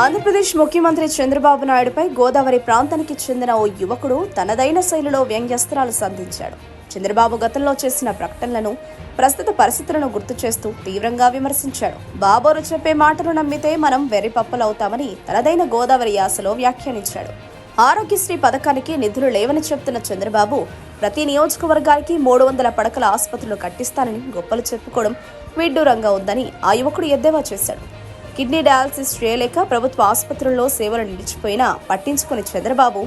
ఆంధ్రప్రదేశ్ ముఖ్యమంత్రి చంద్రబాబు నాయుడుపై గోదావరి ప్రాంతానికి చెందిన ఓ యువకుడు తనదైన శైలిలో వ్యంగ్యస్త్రాలు సంధించాడు. చంద్రబాబు గతంలో చేసిన ప్రకటనలను ప్రస్తుత పరిస్థితులను గుర్తు చేస్తూ తీవ్రంగా విమర్శించాడు. బాబోరు చెప్పే మాటలు నమ్మితే మనం వెర్రిపప్పలవుతామని తనదైన గోదావరి యాసలో వ్యాఖ్యానించాడు. ఆరోగ్యశ్రీ పథకానికి నిధులు లేవని చెప్తున్న చంద్రబాబు ప్రతి నియోజకవర్గానికి మూడు వందల పడకల ఆసుపత్రులు కట్టిస్తానని గొప్పలు చెప్పుకోవడం విడ్డూరంగా ఉందని ఆ యువకుడు ఎద్దేవా చేశాడు. కిడ్నీ డయాలసిస్ చేయలేక ప్రభుత్వ ఆసుపత్రుల్లో సేవలు నిలిచిపోయినా పట్టించుకుని చంద్రబాబు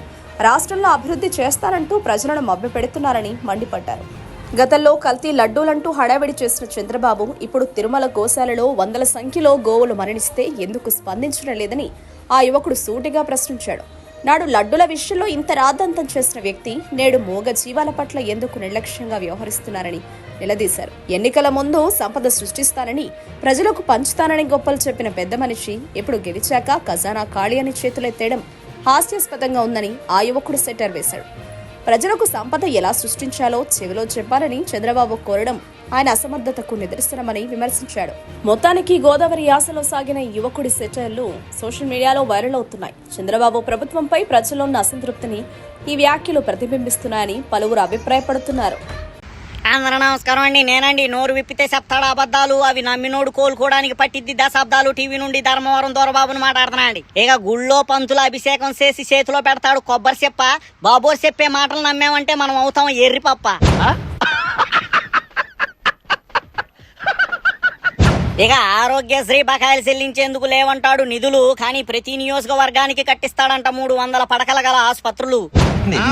రాష్ట్రంలో అభివృద్ధి చేస్తానంటూ ప్రజలను మభ్యపెడుతున్నారని మండిపడ్డారు. గతంలో కల్తీ లడ్డూలంటూ హడావిడి చేసిన చంద్రబాబు ఇప్పుడు తిరుమల గోశాలలో వందల సంఖ్యలో గోవులు మరణిస్తే ఎందుకు స్పందించడం లేదని ఆ యువకుడు సూటిగా ప్రశ్నించాడు. నాడు లడ్డుల విషయంలో ఇంత రాద్దంతం చేసిన వ్యక్తి నేడు మూగ జీవాల పట్ల ఎందుకు నిర్లక్ష్యంగా వ్యవహరిస్తున్నారని నిలదీశారు. ఎన్నికల ముందు సంపద సృష్టిస్తానని ప్రజలకు పంచుతానని గొప్పలు చెప్పిన పెద్ద మనిషి ఇప్పుడు గెలిచాక ఖజానా ఖాళీ అని చేతులెత్తేయడం హాస్యాస్పదంగా ఉందని ఆ యువకుడు సెటర్ వేశాడు. ప్రజలకు సంపద ఎలా సృష్టించాలో చెవిలో చెప్పాలని చంద్రబాబు కోరడం ఆయన అసమర్థతకు నిదర్శనమని విమర్శించాడు. మొత్తానికి గోదావరి యాసలో సాగిన యువకుడి సెటర్లు సోషల్ మీడియాలో వైరల్ అవుతున్నాయి. చంద్రబాబు ప్రభుత్వంపై ప్రజల్లో ఉన్న అసంతృప్తిని ఈ వ్యాఖ్యలు ప్రతిబింబిస్తున్నాయని పలువురు అభిప్రాయపడుతున్నారు. అందరూ నమస్కారం అండి. నేనండి నోరు విప్పితే చెప్తాడు అబద్ధాలు. అవి నమ్మినోడు కోలుకోవడానికి పట్టిద్ది దశాబ్దాలు టీవీ నుండి ధర్మవరం దొరబాబుని మాట్లాడుతున్నా అండి. ఇక గుళ్ళో పంతుల అభిషేకం చేసి చేతిలో పెడతాడు కొబ్బరి చెప్ప. బాబో చెప్పే మాటలు నమ్మామంటే మనం అవుతాం ఎర్రి పప్ప. ఇక ఆరోగ్యశ్రీ బకాయిలు చెల్లించేందుకు లేవంటాడు నిధులు కానీ ప్రతి నియోజకవర్గానికి కట్టిస్తాడంట మూడు వందల పడకల గల ఆసుపత్రులు.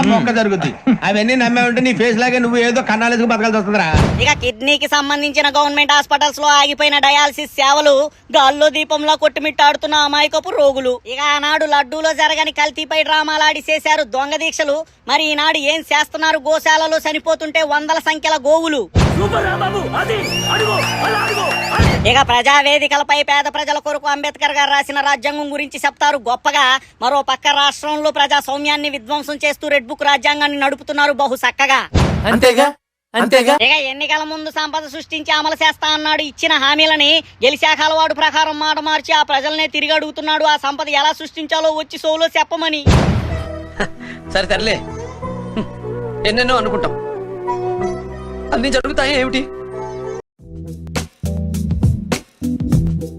మొక్క జరుగుద్ది. అవన్నీ నమ్మే ఉంటే నీ ఫేస్ లాగే నువ్వు ఏదో కన్నాలేసుకు బతకాల్సి వస్తుందిరా. ఇక కిడ్నీకి సంబంధించిన గవర్నమెంట్ హాస్పిటల్స్లో ఆగిపోయిన డయాలసిస్ సేవలు గాల్లో దీపంలో కొట్టుమిట్టాడుతున్న అమాయకపు రోగులు. ఇక ఆనాడు లడ్డూలో జరగని కల్తీపై డ్రామాలాడి చేశారు దొంగ దీక్షలు. మరి ఈనాడు ఏం చేస్తున్నారు గోశాలలో చనిపోతుంటే వందల సంఖ్యల గోవులు? ఇక ప్రజావేదికలపై పేద ప్రజల కొరకు అంబేద్కర్ గారు రాసిన రాజ్యాంగం గురించి చెప్తారు. గొప్పగా మరో పక్క రాష్ట్రంలో ప్రజా సౌమ్యాన్ని విధ్వంసం చేస్తూ రెడ్ బుక్ రాజ్యాంగాన్ని నడుపుతున్నారు బహు చక్కగా. అంతేగా? అంతేగా? ఇక ఎన్నికల ముందు సంపద సృష్టించి అమలు చేస్తా అన్నాడు. ఇచ్చిన హామీలని గెలిచాక అలవాటు ప్రకారం మాట మార్చి ఆ ప్రజలనే తిరిగి అడుగుతున్నాడు. ఆ సంపద ఎలా సృష్టించాలో వచ్చి సోలో చెప్పమని. సరే తరలే ఎన్నెన్నో అనుకుంటాం. అన్ని జరుగుతాయి ఏమిటి?